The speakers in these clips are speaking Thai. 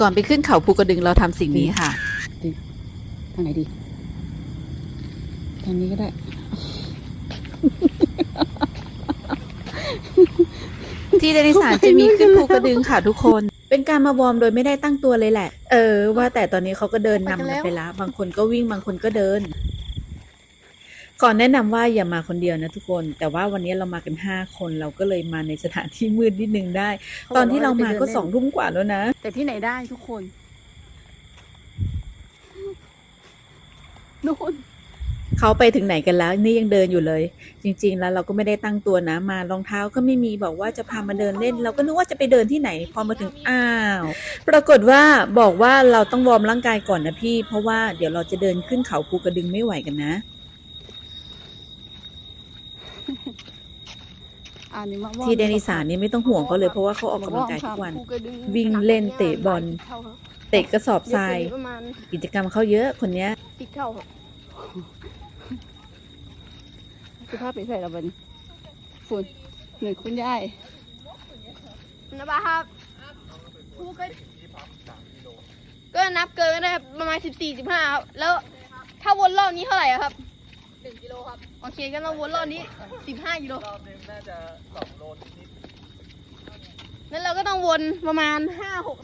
ก่อนไปขึ้นเขาภูกระดึงเราทำสิ่งนี้ค่ะทางไหนดีทางนี้ก็ได้ ที่เดนิสานจะมีขึ้นภูกระดึงค่ะทุกคน เป็นการมาวอร์มโดยไม่ได้ตั้งตัวเลยแหละ เออ ว่าแต่ตอนนี้เขาก็เดินนำกันไปแล้ว บางคนก็วิ่งบางคนก็เดิน ก่อนแนะนำว่าอย่ามาคนเดียวนะทุกคน แต่ว่าวันนี้เรามากันห้าคนเราก็เลยมาในสถานที่มืดนิดนึงได้ ตอนที่เรามาก็สองทุ่มกว่าแล้วนะ แต่ที่ไหนได้ทุกคนนู่นเขาไปถึงไหนกันแล้ว นี่ยังเดินอยู่เลย จริง ๆ แล้วเราก็ไม่ได้ตั้งตัวนะมารองเท้าก็ไม่มีบอกว่าจะพามาเดินเล่น เราก็นึกว่าจะไปเดินที่ไหน พอมาถึงอ้าว ปรากฏว่าบอกว่าเราต้องวอร์มร่างกายก่อนนะพี่ เพราะว่าเดี๋ยวเราจะเดินขึ้นเขาภูกระดึงไม่ไหวกันนะ อันนี้มา ที่เดนิสานนี่ไม่ต้องห่วงเขาเลยเพราะว่าเขาออกกำลังกายทุกวัน วิ่งเล่นเตะบอลเตะกระสอบทรายประมาณกิจกรรมเขาเยอะคนเนี้ยสิบเท่าครับสุภาพไปใส่ละบัดนฝุ่นหนึ่งคุณยายนะบ้าครับครูก็ก็นับเกินก็ได้ประมาณสิบสี่สิบห้าครับแล้วถ้าวนรอบนี้เท่าไหร่อะครับห นึ่งกิโลครับโอเคก็เราวนรอบนี้สิบห้ากิโลรอบนึงน่าจะสองโลนิดแล้วเราก็ต้องวนประมาณห้าหก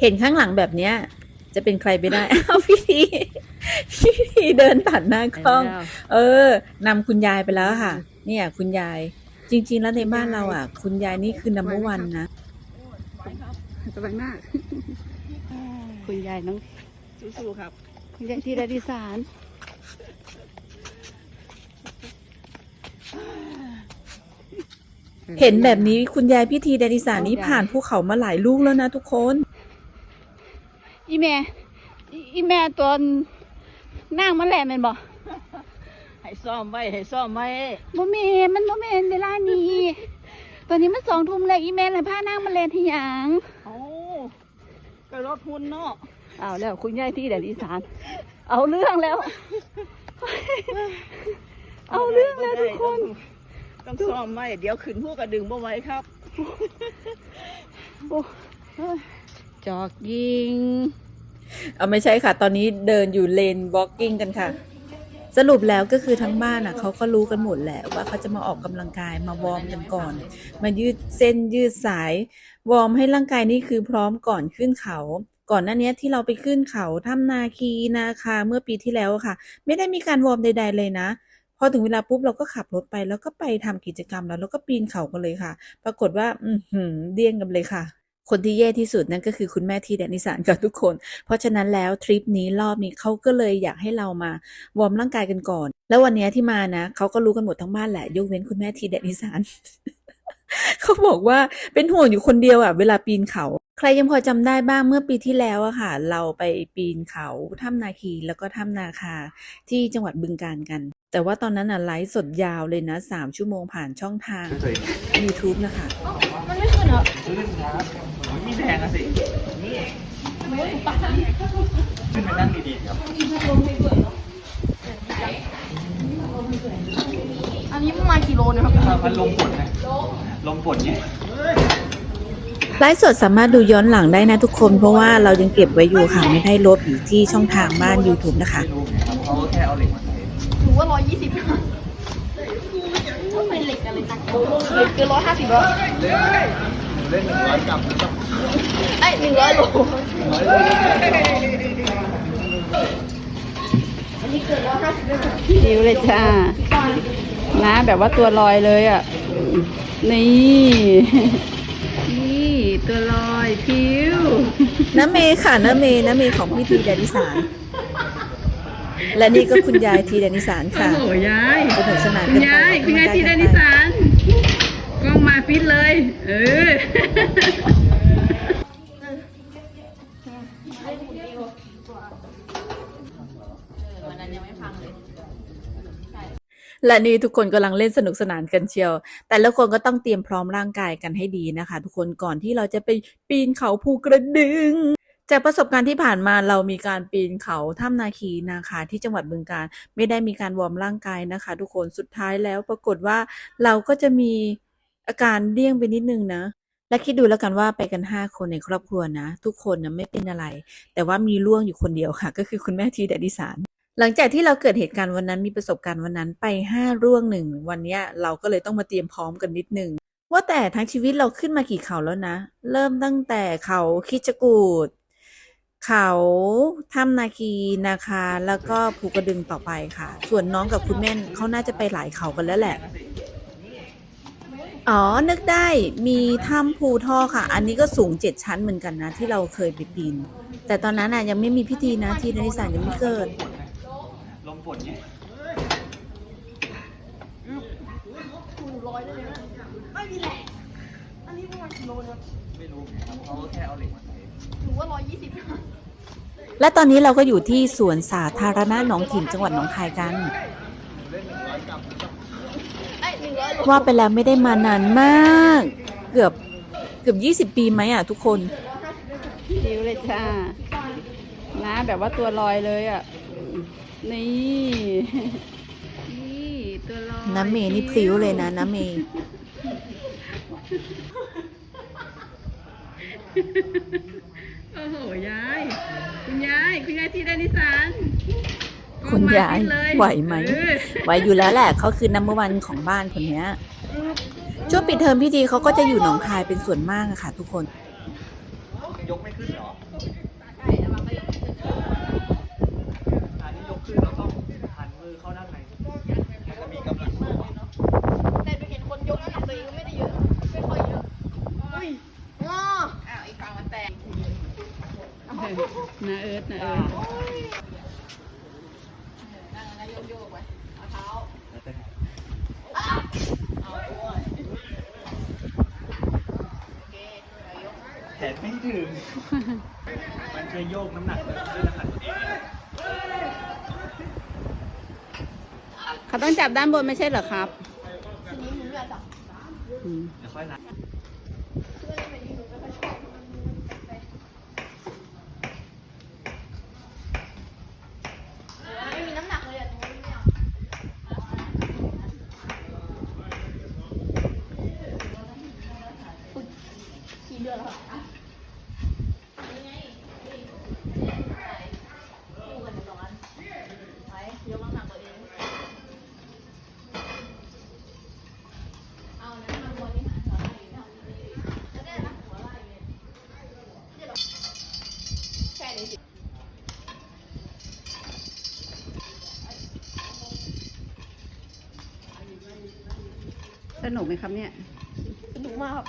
เห็นข้างหลังแบบเนี้ย จะเป็นใครไปได้ เอาพี่ทีพี่ทีเดินผ่านหน้ากล้อง เออนำคุณยายไปแล้วค่ะ เนี่ย คุณยาย จริง ๆ แล้วในบ้านเราอะ คุณยายนี่คือนัมเบอร์วันนะ สบายมาก คุณยายน้องสู้ๆครับ คุณยายที่เดนิสานเห็นแบบนี้คุณยายพิธีเดนิสานี่ผ่านภูเขามาหลายลูกแล้วนะทุกคน อีแม่ อีอีแม่ตัวนั่งมันแหลมเป็นบ่ให้ซ่อมไว้ให้ซ่อมไว้บ่แม่นมันบ่แม่นเวลานี้ ตอนนี้มันสองทุ่มแล้วอีแม่เลยพานั่งมาเล่นที่หยังโอ้ก็รถหุ่นเนาะเอาแล้วคุณยายที่เดนิสาน เอาเรื่องแล้ว เอาเรื่องแล้วทุกคน ต้องต้องซ่อมไว้เดี๋ยวขึ้นพวกกระดึงบ่ไหว้ครับจอกยิง เอาไม่ใช่ค่ะ ตอนนี้เดินอยู่เลน walking กันค่ะ สรุปแล้วก็คือทั้งบ้านอะเขาก็รู้กันหมดแหละว่าเขาจะมาออกกำลังกายมาวอร์มกันก่อน มายืดเส้นยืดสาย วอร์มให้ร่างกายนี่คือพร้อมก่อนขึ้นเขา ก่อนหน้านี้ที่เราไปขึ้นเขาถ้ำนาคีนาคาเมื่อปีที่แล้วค่ะ ไม่ได้มีการวอร์มใด ๆ เลยนะพอถึงเวลาปุ๊บเราก็ขับรถไปแล้วก็ไปทำกิจกรรมแล้วแล้วก็ปีนเขากันเลยค่ะ ปรากฏว่า อืเดี้ยงกันเลยค่ะ คนที่แย่ที่สุดนั่นก็คือคุณแม่ทีแดนนิสานกับทุกคน เพราะฉะนั้นแล้วทริปนี้รอบนี้เขาก็เลยอยากให้เรามาวอร์มร่างกายกันก่อน แล้ววันเนี้ยที่มานะเขาก็รู้กันหมดทั้งบ้านแหละ ยกเว้นคุณแม่ทีแดนนิสานเขาบอกว่าเป็นห่วงอยู่คนเดียวอะ เวลาปีนเขา ใครยังพอจำได้บ้างเมื่อปีที่แล้วอะค่ะ เราไปปีนเขาถ้ำนาคีแล้วก็ถ้ำนาคาที่จังหวัดบึงกาฬกัน แต่ว่าตอนนั้นอะไลฟ์สดยาวเลยนะสามชั่วโมงผ่านช่องทาง YouTube นะคะมันไม่ ขึ้นเหรอมีแดงอะสิขึ้นไปนั่งดีๆครับ อันนี้ประมาณกี่โลนะครับ มันลมฝนนะลมฝนเนี่ยไลฟ์สดสามารถดูย้อนหลังได้นะทุกคน เพราะว่าเรายังเก็บไว้อยู่ค่ะ ไม่ได้ลบอยู่ที่ช่องทางบ้าน YouTube นะคะไม่รู้ครับเขาแค่เอาเหล็กมาใส่ถือว่าร้อยยี่สิบเป็นเหล็กอะไรนักเกเกินร้อยห้าสิบแล้ว เล่นหนึ่งร้อยกรัมไอ้หนึ่งร้อยโลอันนี้เกินร้อยห้าติ้วเลยจ้านะแบบว่าตัวลอยเลยอะ นี่ นี่ตัวลอยพิวน้าเมย์ค่ะน้าเมย์น้าเมย์ของพี่ทีแดนิสานและนี่ก็คุณยายทีแดนิสานค่ะโอ้ยายสนุกสนานคุณยายคุณยายที่กัดนิสาน มาฟิตเลย เออและนี่ทุกคนกำลังเล่นสนุกสนานกันเชียว แต่ละคนก็ต้องเตรียมพร้อมร่างกายกันให้ดีนะคะ ทุกคนก่อนที่เราจะไปปีนเขาภูกระดึง จากประสบการณ์ที่ผ่านมาเรามีการปีนเขาถ้ำนาคีนาคาที่จังหวัดบึงกาฬไม่ได้มีการวอร์มร่างกายนะคะ ทุกคนสุดท้ายแล้วปรากฏว่าเราก็จะมี อาการเลี่ยงไปนิดนึงนะ และคิดดูแล้วกันว่าไปกันห้าคนในครอบครัวนะ ทุกคนนะไม่เป็นอะไร แต่ว่ามีล่วงอยู่คนเดียวค่ะ ก็คือคุณแม่ทีแดดดิสานหลังจากที่เราเกิดเหตุการณ์วันนั้นมีประสบการณ์วันนั้นไปห้าร่วงหนึ่งวันนี้เราก็เลยต้องมาเตรียมพร้อมกันนิดนึงว่าแต่ทั้งชีวิตเราขึ้นมากี่เขาแล้วนะ เริ่มตั้งแต่เขาคิจกูดเขาถ้ำนาคีนาคาแล้วก็ภูกระดึงต่อไปค่ะ ส่วนน้องกับคุณแม่เขาน่าจะไปหลายเขากันแล้วแหละ อ๋อ นึกได้มีถ้ำภูท่อค่ะ อันนี้ก็สูงเจ็ดชั้นเหมือนกันนะ ที่เราเคยไปปีน แต่ตอนนั้นน่ะยังไม่มีพิธีนะทีนนิสานยังไม่เกิด ลมฝนไงไม่มีแหละอันนี้ประมาณกิโลนึงไม่รู้ครับเขาแค่เอาเหล็กมาใส่หนูว่าร้อยยี่สิบและตอนนี้เราก็อยู่ที่สวนสาธารณะหนองถิ่นจังหวัดหนองคายกัน ไอ้หนึ่งร้อยโล ว่าไปแล้วไม่ได้มานานมาก เกือบเกือบยี่สิบปีไหมอะทุกคนชิวเลยจ้าน้าแบบว่าตัวลอยเลยอะ นี่ นี่ตัวลอย น้ำเมย์นี่พลิ้วเลยนะน้ำเมย์โอ้โหยาย คุณยาย คุณยายที่ได้นิสาน คุณยายมขึ้นเลไหวไหมเออไหวอยู่แล้วแหละเขาคือนัมเบอร์วันของบ้านคนเนี้ยช่วงปิดเทอมพิธีเขาก็จะอยู่หนองคายเป็นส่วนมากอะค่ะ ทุกคนยกไม่ขึ้นเหรออันนี้ยกขึ้นเราต้องหันมือเข้าด้านในมันจะมีกำลังมือแต่ ดูเห็นคนยกเนี่ยกไม่ได้เอะไม่ค่อยเยอะเฮ้ยง้ออ้าวอีกฝั่งมันแตกนาเอิร์ธนาด้วยกๆไว้เอาเท้าแล้วแต่แขนไม่ถึง มันจะโยกน้ำหนักแบบด้วยนะครับตัวเองเขาต้องจับด้านบนไม่ใช่เหรอครับ ทีนี้หนูไม่อยากจับ อืม เดี๋ยวค่อยรัด ไม่มีน้ำหนักเลยอะตรงนี้ไม่เอาอุ๊ยขี้เลือดแล้วค่ะอยู่กันอยู่ตรงนั้นไปยกน้ำหนักตัวเอง เอานะมาบนนี่หาสาระอยู่ทำนี่แล้วได้นะหัวไหล่เนี่ยเดี๋ยวเราแค่นี้สิ สนุกไหมครับเนี่ย สนุกมากครับ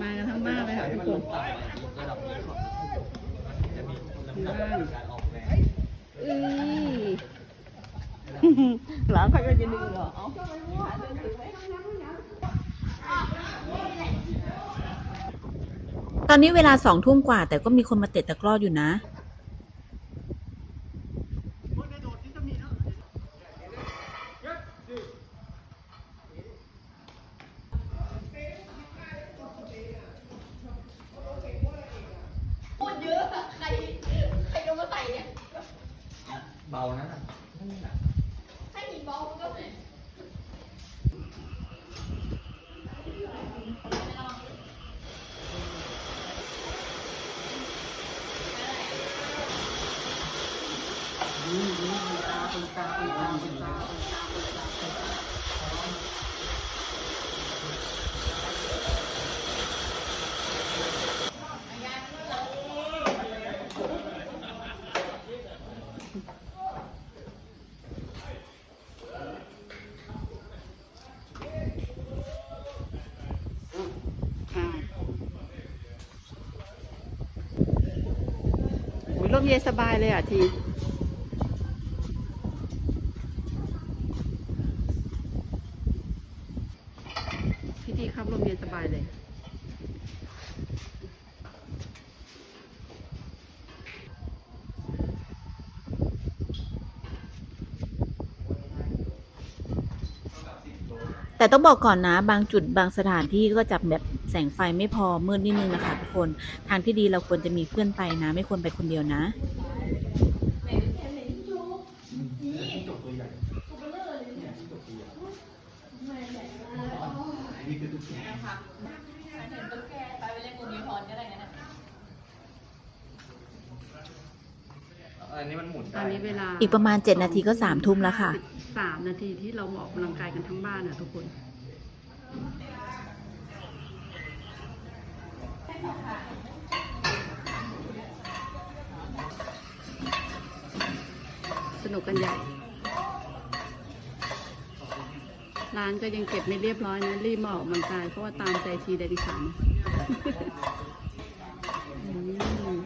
มากันทั้งบ้านเลยค่ะทุกคนระดับนี้ก่อนจะมีน้ำหนักการออกแรงอือหลานใครก็จะดึงเหรอเอาตอนนี้เวลาสองทุ่มกว่า แต่ก็มีคนมาเตะตะกร้ออยู่นะ พูดเยอะอะใคร ใครโยนมาใส่เนี่ยานะน่ะให้หินบอลมันก็ไม่ เย็นสบายเลยอะทีพี่ทีครับลมเย็นสบายเลยแต่ต้องบอกก่อนนะ บางจุดบางสถานที่ก็จับแบบ แสงไฟไม่พอมืดนิดนึงนะคะทุกคน ทางที่ดีเราควรจะมีเพื่อนไปนะ ไม่ควรไปคนเดียวนะอันนี้มันหมุนตได้อนนี้เวลาอีกประมาณ7นาทีก็3ามทุ่มแล้วค่ะสามนาทีที่เรามาออกกำลังกายกันทั้งบ้านอะทุกคน สนุกกันใหญ่ ร้านก็ยังเก็บไม่เรียบร้อยนะ รีบมาออกกำลังกายเพราะว่าตามใจทีเดนิสันอืม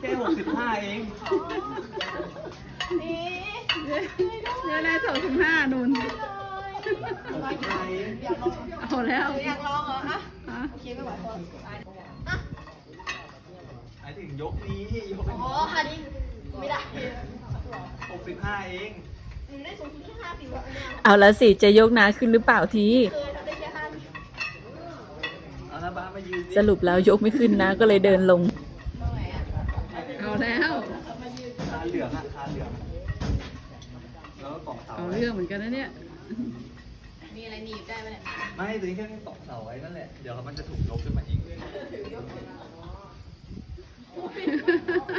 แค่หกสิบห้าเองเนี่ยได้สองสิบห้านุนหกสิบห้าเองเอาแล้ว อยากลองเหรอฮะฮะโอเคไม่ไหวพอหมาย ถึงยกนี้ยกอ๋อคันนี้ไม่ได้หกสิบห้าเองหนูได้สูงสุดแค่ห้าสิบวันเนี่ยเอาละสิจะยกนาขึ้นหรือเปล่าทีเคยทำได้แค่ห้าสิบเอาหน้าบ้านมายืนสรุปแล้วยกไม่ขึ้นนะ ก็เลยเดินลง เอาแล้ว คานเหลืองอะคานเหลืองแล้วก็เกาะเสาเอาไว้เรื่องเหมือนกันนะเนี่ย มีอะไรหนีบได้ไหมเนี่ยไม่ตัวนี้แค่เกาะเสาไว้นั่นแหละเดี๋ยวมันจะถูกยกขึ้นมาอีก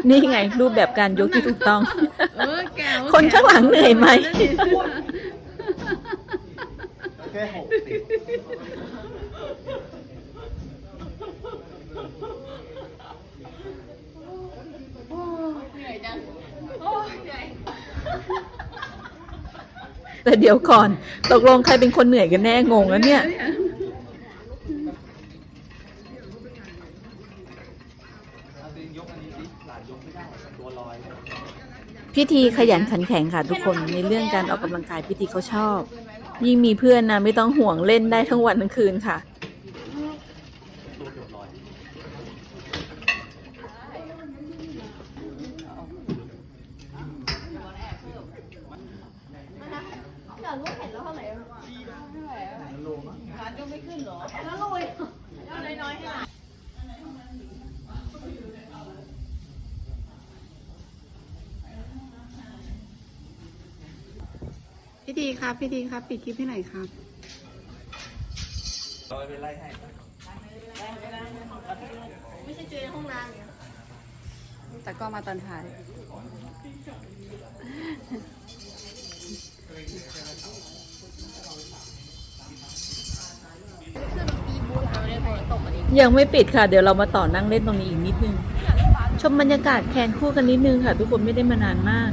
นี่ไง รูปแบบการยกที่ถูกต้อง เออแกวคนข้างหลังเหนื่อยไหม แค่หกสิบเหนื่อยจังโอ้ยเหนื่อยแต่เดี๋ยวก่อน ตกลงใครเป็นคนเหนื่อยกันแน่งงแล้วเนี่ยเอาตัวเองยกอันนี้สิหลานยกไม่ได้ตัวลอย พิธีขยันขันแข็งค่ะทุกคนในเรื่องการออกกำลังกายพิธีเขาชอบ ยิ่งมีเพื่อนนะไม่ต้องห่วงเล่นได้ทั้งวันทั้งคืนค่ะ ตัวเกือบลอย อยากรู้เห็นแล้วเท่าไหร่อะร้านก็ไม่ขึ้นเหรอแล้วรวยเอาน้อยๆให้หน่อย พี่ดีครับ พี่ดีครับ ปิดคลิปให้หน่อยครับลอยไปไล่ให้ไม่ใช่เจอในห้องน้ำเนี่ยแต่ก็มาตอนถ่ายยังไม่ปิดค่ะ เดี๋ยวเรามาต่อนั่งเล่นตรงนี้อีกนิดนึง ชมบรรยากาศแคนคู่กันนิดนึงค่ะ ทุกคนไม่ได้มานานมาก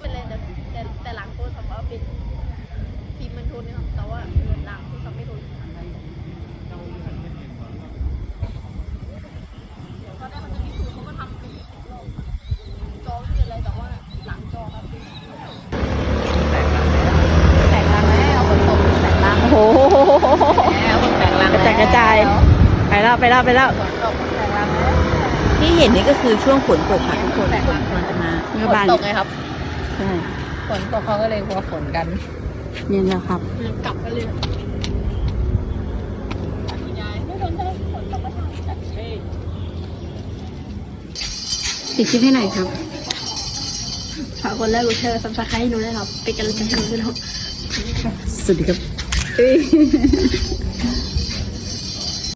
เป็นเลยแต่แต่แต่หลังโทรศัพท์ว่าเป็นฟิล์มมันทนนะครับแต่ว่าหลังโทรศัพท์ไม่ทนตอนแรกมันจะมีสูตรเขาก็ทำเป็นจอไม่เป็นอะไรแต่ว่าหลังจอครับ แต่งรังแล้วฝนตกแต่งรัง โอ้โห แล้วแต่งรัง กระจายกระจาย ไปแล้วไปแล้วไปแล้วที่เห็นนี่ก็คือช่วงฝนตกค่ะทุกคนฝนกำลังจะมาเมื่อบ้านตกไงครับใช่ฝนตกเขาก็เลยกลัวฝนกันเย็นแล้วครับกลับกันเลยคุณยายไม่สนใจฝนตกก็ทำจัดเช่ปิดคลิปให้หน่อยครับฝากคนแรกกดแชร์ซับสไครต์ให้หนูด้วยครับเป็นกำลังใจให้หนูด้วยครับสวัสดีครับ